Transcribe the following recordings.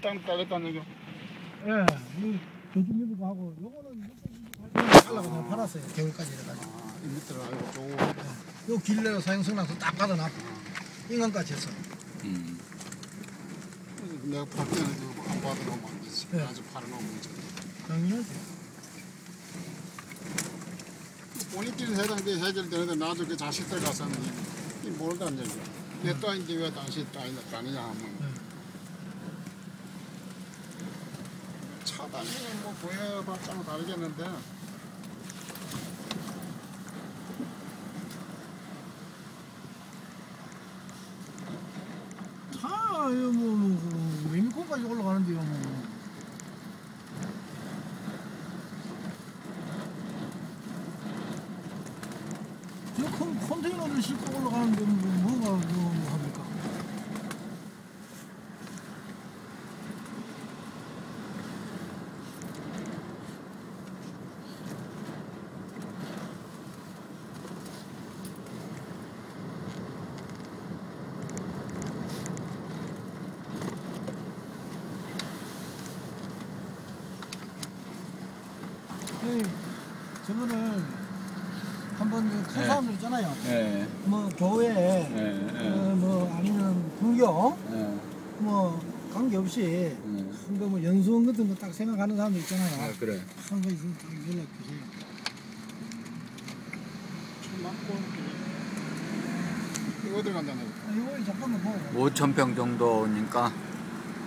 이땅 따겠다는 얘기. 예, 이 교주민도 하고 요거는 하려고 그냥 팔았어요. 겨울까지 이래가지고. 아, 이 밑으로 알고 쭉. 요 길내로 사용성락서 딱 받아놨고 인간까지 했어. 음. 내가 볼 때는 안 받아놓으면 안 되지. 네. 아주 팔아놓으면 되지. 당연하지. 본인끼리 해당돼 해결되는데 나도 그 자식들 가서는 이- 이 모른다는 얘기야. 내 딸인데 왜 당신 딸이냐 아니냐 하면 차 다니는 뭐 보여봤자는 다르겠는데 차, 이거 뭐, 뭐, 뭐 외미콘까지 올라가는데요, 뭐. 저큰 컨테이너를 싣고 올라가는데 뭐, 뭐가 뭐 합니까? 네, 저거를 한번 큰 네. 사람들 있잖아요. 예. 뭐 교회. 어, 뭐 아니면 불교, 예. 뭐 관계없이 예. 한거 뭐 연수원 같은 거 딱 생각하는 사람들 있잖아요. 아 그래. 한거 있으면 딱 연락 주세요. 이거 어디 간다는 얘기. 아, 이거 잠깐만 보고. 5천 평 정도니까.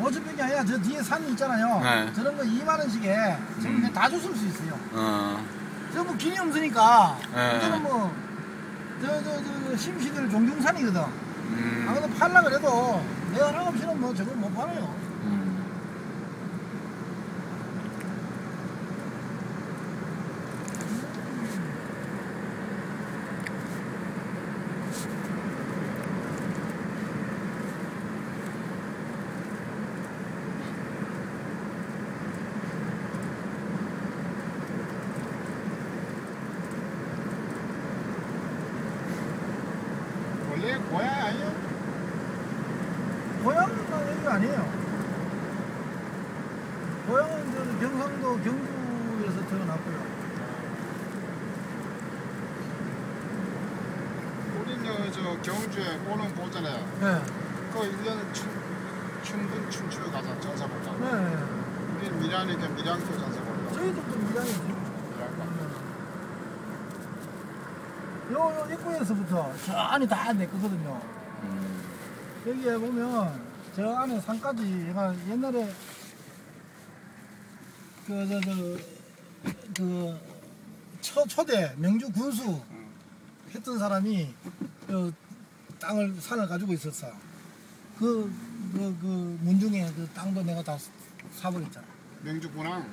어차피 아니라 저 뒤에 산이 있잖아요. 네. 저런 거 2만 원씩에 저는 음. 다 줬을 수 있어요. 어. 저뭐 길이 없으니까. 네. 저는 뭐, 저, 저, 저, 저 심시들 종중산이거든. 음. 아, 근데 팔라 그래도 내가 하나 없이는 뭐 저걸 못 팔아요. 고향 아니야? 고향은 여기 아니에요. 고향은 저 경상도 경주에서 태어났고요. 우리는 저 경주에 오는 보전에 네. 그 1년 춘, 춘분 춘추에 가서 전사 볼까? 네. 우리 밀양이니까 밀양도 전사 볼까? 저희들도 밀양이죠. 밀양 요, 요 입구에서부터 저 안이 다내 거거든요. 음. 여기에 보면 저 안에 산까지 얘가 옛날에 그, 저, 저, 그, 초, 초대 명주 군수 했던 사람이 그 땅을, 산을 가지고 있었어. 그, 그, 그 문중에 그 땅도 내가 다 사버렸잖아. 명주 군항.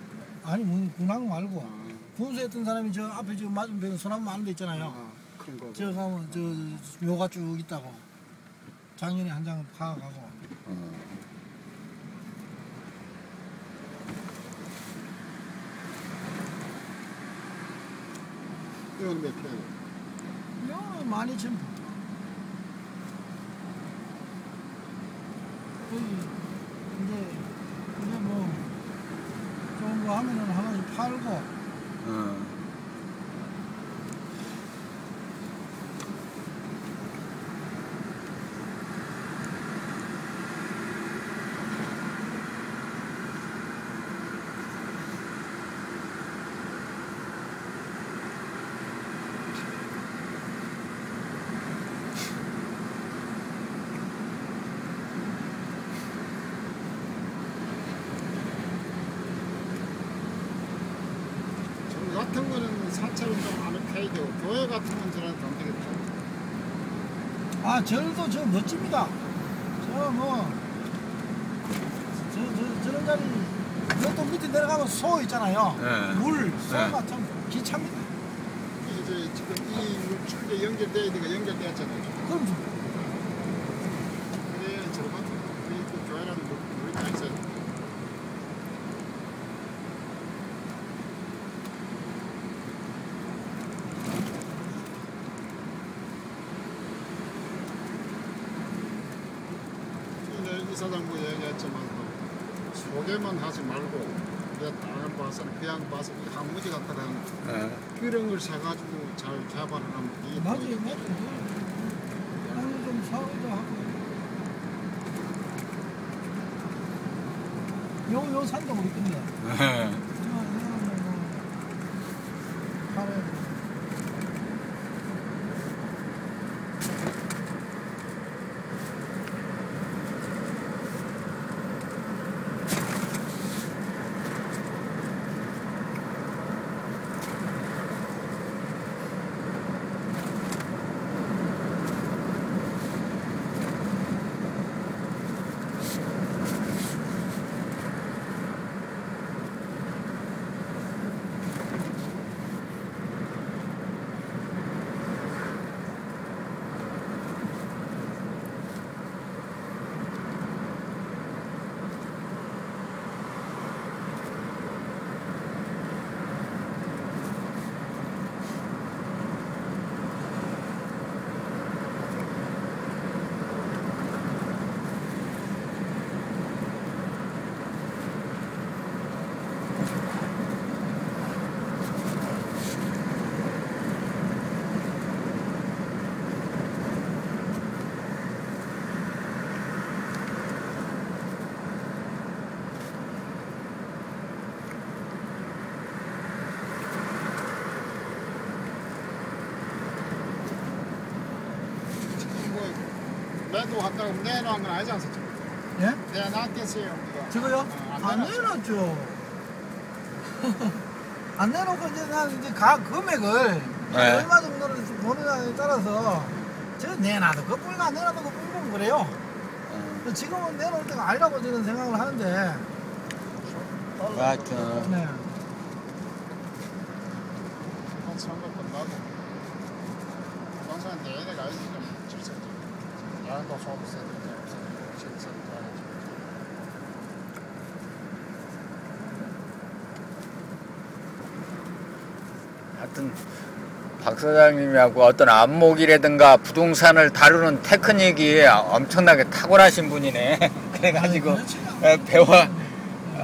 아니, 문, 군항 말고. 어, 군수했던 사람이 저 앞에 지금 맞은편에 소나무 많은 데 있잖아요. 어, 큰 거. 저 가면 저 묘가 쭉 있다고. 작년에 한 장 파가고. 어. 이건 몇 평? 묘는 많이 좀. 이제 이제 뭐 좋은 거 하면은 하나씩 팔고 어. 저 같은 거는 산처럼 좀 아늑해야 되고 교회 같은 건 저는 안 되겠다. 아 절도 저 멋집니다. 저뭐 저, 저, 저런 자리 이것도 밑에 내려가면 소 있잖아요. 네. 물 소가 네. 참 기차입니다. 이제 지금 이 물줄에 연결돼야 되니까 연결되었잖아요. 그럼 좀 그래 저거 그 교회라는 물 물이 다 있어요. 이제 이 사장부 얘기했지만 소개만 하지 말고 내 땅을 봐서 그냥 봐서 이 한무지 어. 그런 걸 사가지고 잘 개발을 하면 이게 맞아요, 또 맞아요. 땅을 좀 사오자 하고. 요, 요 산도 우리 건데. 저, 이거는 뭐, 팔아야 돼. 지금 뭐 매도 한다고 내놓은 건 아니지 않습니까? 예? 내놨겠어요. 저거요? 어, 안 안 내놨죠. 안 내놓고 이제 난 이제 각 금액을 네. 얼마 정도를 보느냐에 따라서 저 내놔도 그뿐이고 안 내놔도 그뿐이고 그래요. 어. 지금은 내놓을 때가 아니라고 저는 생각을 하는데 하여튼 네. 끝나고 부동산 내내가 아니지 좀 질서지. 야도 소득세 질서 가야지. 하여튼 박 사장님하고 어떤 안목이라든가 부동산을 다루는 테크닉이 엄청나게 탁월하신 분이네. 그래가지고 어, 배워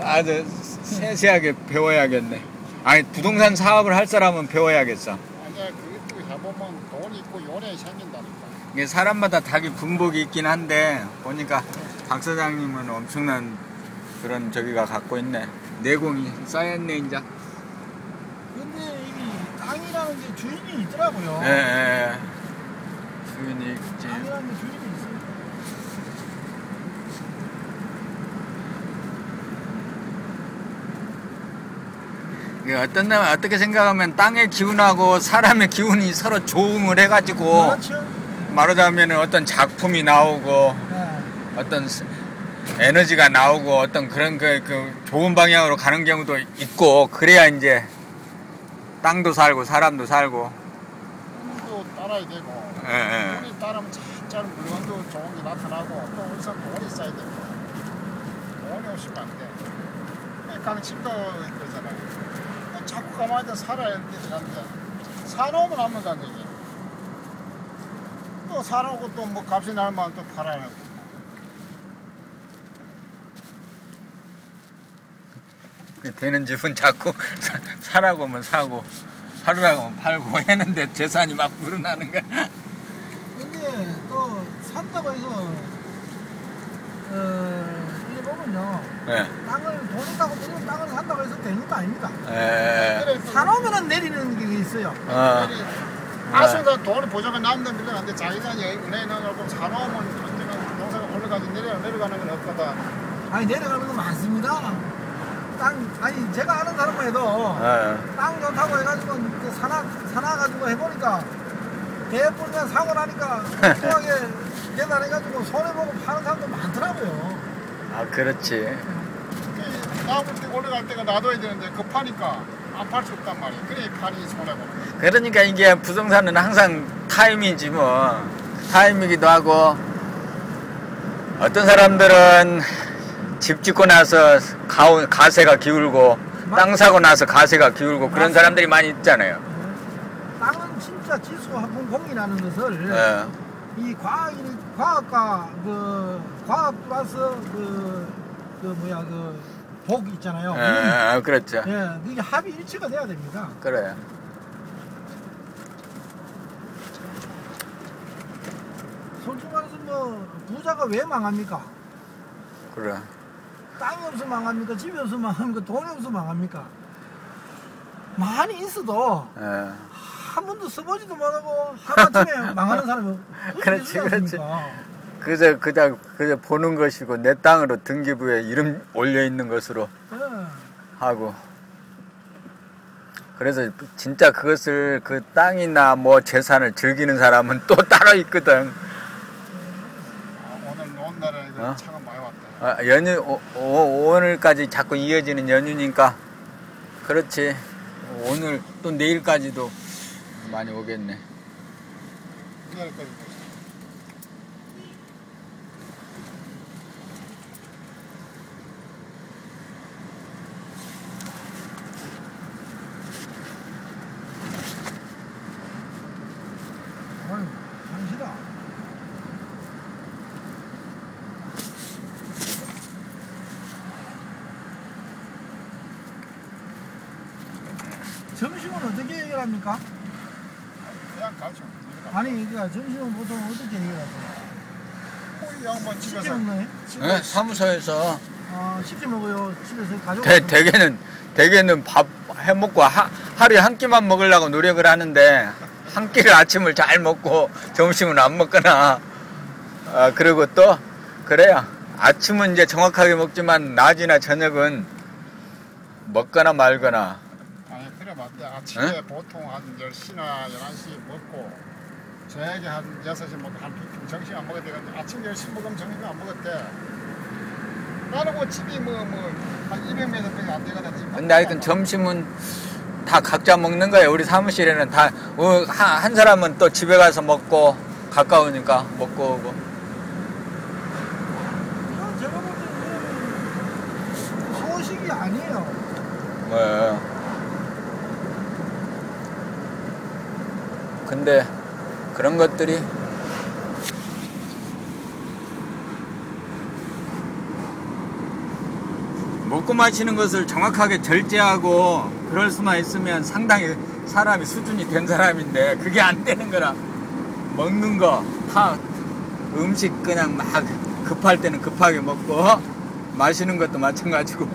아주 세세하게 배워야겠네. 아니 부동산 사업을 할 사람은 배워야겠어. 아니야 그것도 해보면 돈이 있고 요래 생긴다니까. 이게 사람마다 자기 분복이 있긴 한데 보니까 박 사장님은 엄청난 그런 저기가 갖고 있네. 내공이 쌓였네 이제. 근데 이게 땅이라는 게 주인이 있더라고요. 예, 예. 주인이 있지. 땅이라는 게 주인이 있어요. 이게 어떤 날 어떻게 생각하면 땅의 기운하고 사람의 기운이 서로 조응을 해가지고 그렇죠. 말하자면 어떤 작품이 나오고 네. 어떤 스- 에너지가 나오고 어떤 그런 그, 그 좋은 방향으로 가는 경우도 있고 그래야 이제 땅도 살고 사람도 살고 돈도 따라야 되고 예, 예. 돈이 따르면 진짜 물건도 좋은 게 나타나고 또 우선 돈이 쌓야 되고 돈이 없으면 안 돼. 강침도 그러잖아. 뭐 자꾸 가만히 살아야 되는데 사놓으면 하면 안 되지. 또 사놓고 또 뭐 값이 날만 또 팔아야 하고. 되는 집은 자꾸 사- 사라고 하면 사고 팔으라고 하면 팔고 했는데 재산이 막 불어나는 거야 근데 또 산다고 해서 어 이게 보면요 예. 땅을 돈 있다고 무슨 땅을 산다고 해서 되는 것도 아닙니다. 예. 그래, 사놓으면 내리는 게 있어요. 어. 아수가 돈이 보조가 남는 밀려는데 자기가 은행에 넣어놓고 사놓으면 언젠가 동사가 올라가지 내려 내려가는 건 없거든. 아니 내려가는 거 많습니다. 땅 아니 제가 아는 사람만 해도 어. 땅 좋다고 해가지고 그 사나 사나 가지고 해보니까 대부분 사고 나니까 엉뚱하게 계산해가지고 손해 보고 파는 사람도 많더라고요. 아 그렇지 나무 때 올라갈 때가 놔둬야 되는데 급하니까 안 팔 수 없단 말이야. 그래 판이 손해보는. 그러니까 이게 부동산은 항상 타임이지 뭐 타임이기도 하고 어떤 사람들은 집 짓고 나서 가, 가세가 기울고 땅 사고 나서 가세가 기울고 그런. 사람들이 많이 있잖아요 땅은 진짜 지수 합분 공이라는 것을 예. 이 과학 과학과 그 과학 플러스 그 그 뭐야 그 복 있잖아요. 예, 그렇죠. 예, 이게 합의 일치가 돼야 됩니다. 그래요. 솔직히 말해서 뭐 부자가 왜 망합니까? 그래. 땅이 없어 망합니까? 집이 없어 망합니까? 돈이 없어 망합니까? 많이 있어도 예. 한 번도 써보지도 못하고 하루아침에 망하는 사람이 그렇지, 그렇지. 않습니까? 그저 그저 그저 보는 것이고 내 땅으로 등기부에 이름 올려 있는 것으로 예. 하고 그래서 진짜 그것을 그 땅이나 뭐 재산을 즐기는 사람은 또 따로 있거든. 아, 오늘 노은 날에 그 어? 차가 많이 왔다. 아, 연휴 오, 오, 오늘까지 자꾸 이어지는 연휴니까 그렇지. 오늘 또 내일까지도 많이 오겠네. 내일까지 아유, 당신아. 점심은 어떻게 해결합니까? 그냥 가죠. 아니, 그러니까 점심은 보통 어떻게 해결하세요? 이 양반 집에서 먹나요? 네, 사무소에서 아, 시켜 먹어요. 집에서 가족. 대, 대개는 대개는 밥 해먹고 하, 하루에 한 끼만 먹으려고 노력을 하는데 한 끼를 아침을 잘 먹고 점심은 안 먹거나 아, 그리고 또 그래요 아침은 이제 정확하게 먹지만 낮이나 저녁은 먹거나 말거나 그래 맞대. 아침에 보통 한 10시나 11시 먹고 저녁에 한 6시 먹고 한 핑- 정신 안 먹어야 되거든. 아침 10시 먹으면 정신 안 먹었대. 나는 뭐 집이 뭐 뭐한 200m밖에 안 되거든. 근데 하여튼 점심은 다 각자 먹는 거예요 우리 사무실에는 다 어, 한, 한 사람은 또 집에 가서 먹고 가까우니까 먹고 오고 아, 제가 볼 때는 소식이 아니에요. 네. 근데 그런 것들이 먹고 마시는 것을 정확하게 절제하고 그럴 수만 있으면 상당히 사람이 수준이 된 사람인데 그게 안 되는 거라. 먹는 거 다 음식 그냥 막 급할 때는 급하게 먹고 마시는 것도 마찬가지고